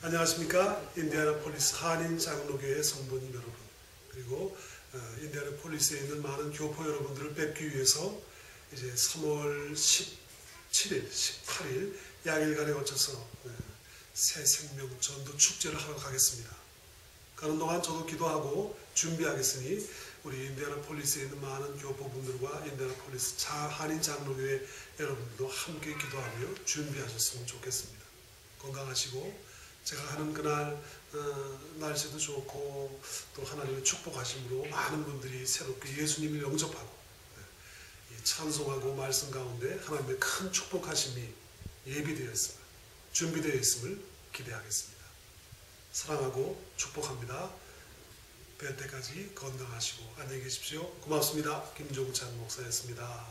안녕하십니까 인디아나폴리스 한인 장로교회 성도님 여러분 그리고 어, 인디아나폴리스에 있는 많은 교포 여러분들을 뵙기 위해서 이제 3월 17일, 18일 양일간에 거쳐서 어, 새 생명 전도 축제를 하러 가겠습니다. 가는 동안 저도 기도하고 준비하겠으니 우리 인디아나폴리스에 있는 많은 교포분들과 인디아나폴리스 자 한인 장로교회 여러분들도 함께 기도하며 준비하셨으면 좋겠습니다. 건강하시고 제가 하는 그날 어, 날씨도 좋고 또 하나님의 축복하심으로 많은 분들이 새롭게 예수님을 영접하고 네, 이 찬송하고 말씀 가운데 하나님의 큰 축복하심이 예비되어 있음을 준비되어 있음을 기대하겠습니다. 사랑하고 축복합니다. 뵐 때까지 건강하시고 안녕히 계십시오. 고맙습니다. 김종찬 목사였습니다.